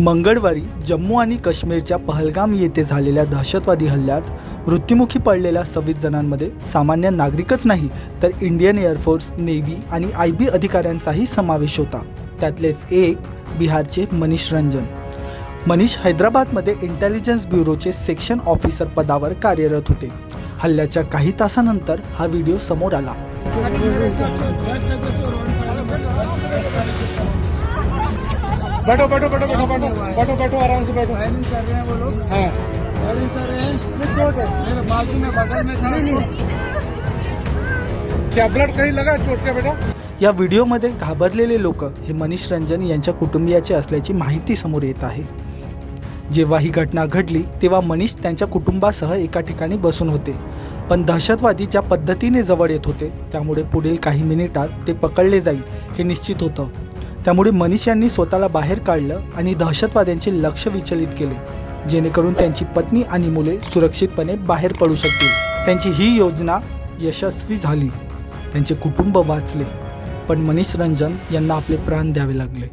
मंगळवारी जम्मू आणि काश्मीरच्या पहलगाम येथे झालेल्या दहशतवादी हल्ल्यात मृत्युमुखी पडलेल्या सव्वीस जणांमध्ये सामान्य नागरिकच नाही तर इंडियन एअरफोर्स नेव्ही आणि आय बी अधिकाऱ्यांचाही समावेश होता. त्यातलेच एक बिहारचे मनीष रंजन. मनीष हैदराबादमध्ये इंटेलिजन्स ब्युरोचे सेक्शन ऑफिसर पदावर कार्यरत होते. हल्ल्याच्या काही तासानंतर हा व्हिडिओ समोर आला. बैठो बैठो बैठो बैठो बैठो बैठो बैठो आराम से बैठो। फायरिंग कर रहे हैं वो लोग। हाँ। फायरिंग कर रहे हैं। चोट है मेरे बाजू में बगल में खड़ा नहीं क्या ब्लड कहीं लगा चोट का बेटा? या व्हिडिओमध्ये घाबरलेले लोक हे मनीष रंजन यांच्या कुटुंबियाचे असल्याची माहिती समोर येत आहे. जेव्हा ही घटना घडली तेव्हा मनीष त्यांच्या कुटुंबासह एका ठिकाणी बसून होते. पण दहशतवादी ज्या पद्धतीने जवळ येत होते त्यामुळे पुढील काही मिनिटात ते पकडले जाईल हे निश्चित होतं. त्यामुळे मनीष यांनी स्वतःला बाहेर काढलं आणि दहशतवाद्यांचे लक्ष विचलित केले जेणेकरून त्यांची पत्नी आणि मुले सुरक्षितपणे बाहेर पडू शकतील. त्यांची ही योजना यशस्वी झाली. त्यांचे कुटुंब वाचले पण मनीष रंजन यांना आपले प्राण द्यावे लागले.